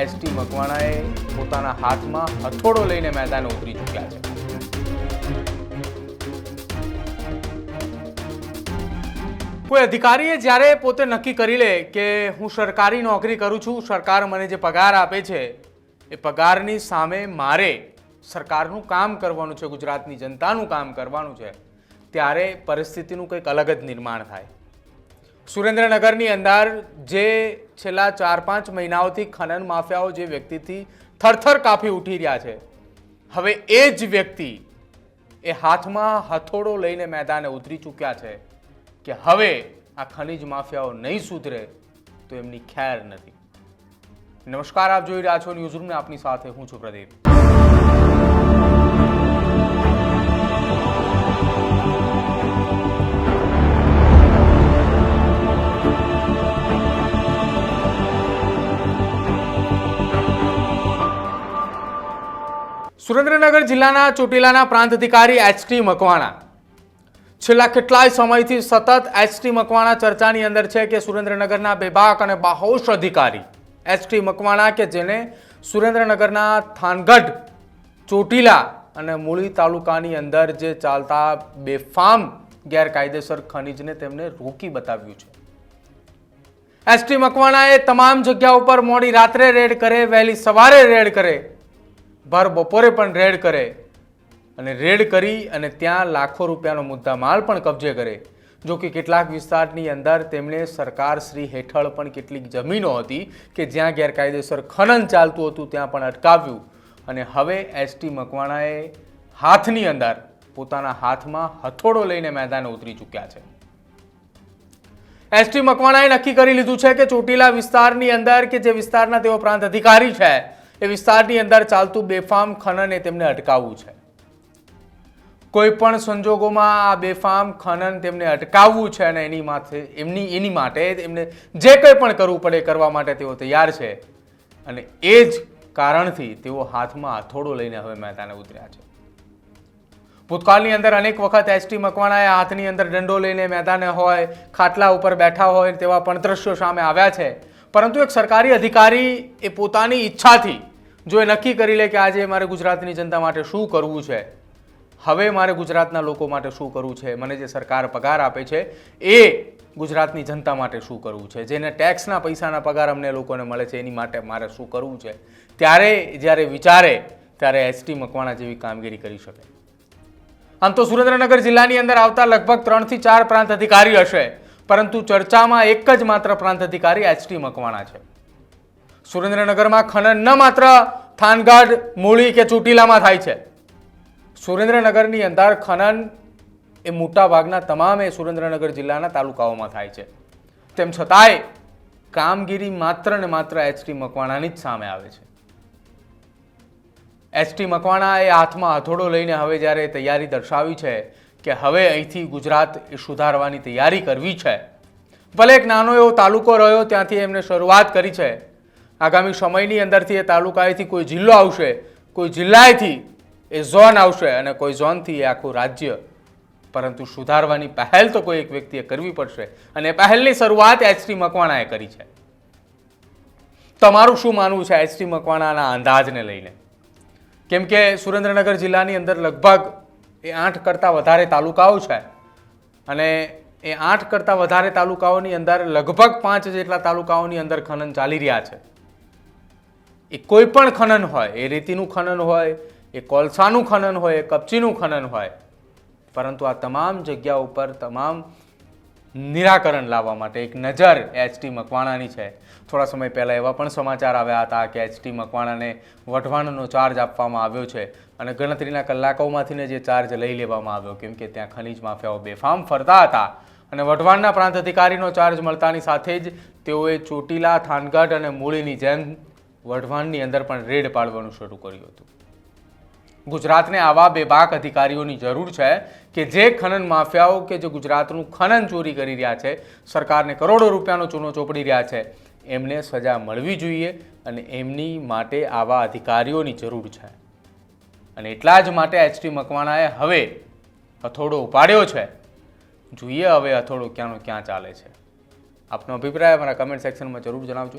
ST મકવાણાએ પોતાના હાથમાં હથોડો લઈને મેદાન ઉતરી ચૂક્યા છે. કોઈ અધિકારીએ જ્યારે પોતે નક્કી કરી લે કે હું સરકારી નોકરી કરું છું, સરકાર મને જે પગાર આપે છે, એ પગારની સામે મારે સરકારનું કામ કરવાનું છે, ગુજરાતની જનતાનું કામ કરવાનું છે, ત્યારે પરિસ્થિતિનું કંઈક અલગ જ નિર્માણ થાય. સુરેન્દ્રનગરની અંદર જે છેલ્લા ચાર પાંચ મહિનાઓથી ખનન માફિયાઓ જે વ્યક્તિથી થરથર કાપી ઉઠી રહ્યા છે, હવે એ જ વ્યક્તિ એ હાથમાં હથોડો લઈને મેદાને ઉતરી ચૂક્યા છે કે હવે આ ખનિજ માફિયાઓ નહીં સુધરે તો એમની ખેર નથી. નમસ્કાર, આપ જોઈ રહ્યા છો ન્યૂઝરૂમને, આપની સાથે હું છું પ્રદીપ. સુરેન્દ્રનગર જિલ્લાના ચોટીલાના પ્રાંત અધિકારી એચટી મકવાણા. છેલ્લા કેટલાય સમયથી સતત એચટી મકવાણા ચર્ચાની અંદર છે કે સુરેન્દ્રનગરના બેબાક અને બાહોશ અધિકારી એચટી મકવાણા કે જેને સુરેન્દ્રનગરના થાનગઢ, ચોટીલા અને મૂળી તાલુકાની અંદર જે ચાલતા બેફામ ગેરકાયદેસર ખનીજને તેમને રોકી બતાવ્યું છે. એસટી મકવાણાએ તમામ જગ્યા ઉપર મોડી રાત્રે રેડ કરે, વહેલી સવારે રેડ કરે ભર બપોરે પણ રેડ કરે અને રેડ કરી અને ત્યાં લાખો રૂપિયાનો મુદ્દા માલ પણ કબજે કરે. જો કે કેટલાક વિસ્તારની અંદર તેમણે સરકાર શ્રી હેઠળ પણ કેટલીક જમીનો હતી કે જ્યાં ગેરકાયદેસર ખનન ચાલતું હતું ત્યાં પણ અટકાવ્યું. અને હવે એસટી મકવાણાએ હાથની અંદર પોતાના હાથમાં હથોડો લઈને મેદાને ઉતરી ચૂક્યા છે. એસટી મકવાણાએ નક્કી કરી લીધું છે કે ચોટીલા વિસ્તારની અંદર કે જે વિસ્તારના તેઓ પ્રાંત અધિકારી છે એ વિસ્તારની અંદર ચાલતું બેફામ ખનન તેમને અટકાવવું છે. કોઈ પણ સંજોગોમાં આ બેફામ ખનન તેમને અટકાવવું છે અને એની માથે, એમની, એની માટે એમને જે કંઈ પણ કરવું પડે કરવા માટે તેઓ તૈયાર છે. અને એ જ કારણથી તેઓ હાથમાં હથોડો લઈને હવે મેદાને ઉતર્યા છે. ભૂતકાળની અંદર અનેક વખત એસટી મકવાણાએ હાથની અંદર દંડો લઈને મેદાને હોય, ખાટલા ઉપર બેઠા હોય તેવા પણ દ્રશ્યો સામે આવ્યા છે. પરંતુ એક સરકારી અધિકારી એ પોતાની ઈચ્છાથી જો એ નક્કી કરી લે કે આજે મારે ગુજરાતની જનતા માટે શું કરવું છે, હવે મારે ગુજરાતના લોકો માટે શું કરવું છે, મને જે સરકાર પગાર આપે છે, એ ગુજરાતની જનતા માટે શું કરવું છે, જેને ટેક્સના પૈસાના પગાર અમને લોકોને મળે છે, એની માટે મારે શું કરવું છે, ત્યારે જ્યારે વિચારે ત્યારે એસટી મકવાણા જેવી કામગીરી કરી શકે. આમ તો સુરેન્દ્રનગર જિલ્લાની અંદર આવતા લગભગ ત્રણથી ચાર પ્રાંત અધિકારી હશે, પરંતુ ચર્ચામાં એક જ માત્ર પ્રાંત અધિકારી એચટી મકવાણા છે. સુરેન્દ્રનગરમાં ખનન ન માત્ર થાનગઢ, મૂળી કે ચોટીલામાં થાય છે. સુરેન્દ્રનગરની અંદર ખનન એ મોટા ભાગના તમામ એ સુરેન્દ્રનગર જિલ્લાના તાલુકાઓમાં થાય છે. તેમ છતાંય કામગીરી માત્ર ને માત્ર એચટી મકવાણાની જ સામે આવે છે. એચટી મકવાણા એ હાથમાં હથોડો લઈને હવે જ્યારે તૈયારી દર્શાવી છે કે હવે અહીંથી ગુજરાત એ સુધારવાની તૈયારી કરવી છે. ભલે એક નાનો એવો તાલુકો રહ્યો, ત્યાંથી એમને શરૂઆત કરી છે. આગામી સમયની અંદરથી એ તાલુકાએથી કોઈ જિલ્લો આવશે, કોઈ જિલ્લાએથી એ ઝોન આવશે અને કોઈ ઝોનથી એ આખું રાજ્ય. પરંતુ સુધારવાની પહેલ તો કોઈ એક વ્યક્તિએ કરવી પડશે અને પહેલની શરૂઆત એચટી મકવાણાએ કરી છે. તમારું શું માનવું છે એચટી મકવાણાના અંદાજને લઈને? કેમ કે સુરેન્દ્રનગર જિલ્લાની અંદર લગભગ એ આઠ કરતાં વધારે તાલુકાઓ છે અને એ આઠ કરતાં વધારે તાલુકાઓની અંદર લગભગ પાંચ જેટલા તાલુકાઓની અંદર ખનન ચાલી રહ્યા છે. એ કોઈ પણ ખનન હોય, એ રેતીનું ખનન હોય, એ કોલસાનું ખનન હોય, એ કપચીનું ખનન હોય, પરંતુ આ તમામ જગ્યા ઉપર તમામ નિરાકરણ લાવવા માટે એક નજર એચટી મકવાણાની છે. થોડા સમય પહેલાં એવા પણ સમાચાર આવ્યા હતા કે એચટી મકવાણાને વઢવાણનો ચાર્જ આપવામાં આવ્યો છે અને ગણતરીના કલાકોમાંથીને જે ચાર્જ લઈ લેવામાં આવ્યો, કેમ કે ત્યાં ખનીજ માફિયાઓ બેફામ ફરતા હતા અને વઢવાણના પ્રાંત અધિકારીનો ચાર્જ મળતાની સાથે જ તેઓએ ચોટીલા, થાનગઢ અને મૂળીની જેમ વઢવાણની અંદર પણ રેડ પાડવાનું શરૂ કર્યું હતું. ગુજરાતને આવા બેબાક અધિકારીઓની જરૂર છે કે જે ખનન માફિયાઓ કે જે ગુજરાતનું ખનન ચોરી કરી રહ્યા છે, સરકારને કરોડો રૂપિયાનો ચૂનો ચોપડી રહ્યા છે, એમને સજા મળવી જોઈએ અને એમની માટે આવા અધિકારીઓની જરૂર છે. અને એટલા જ માટે એચટી મકવાણાએ હવે હથોડો ઉપાડ્યો છે. જોઈએ હવે હથોડો ક્યાંનો ક્યાં ચાલે છે. આપનો અભિપ્રાય અમારા કમેન્ટ સેક્શનમાં જરૂર જણાવજો.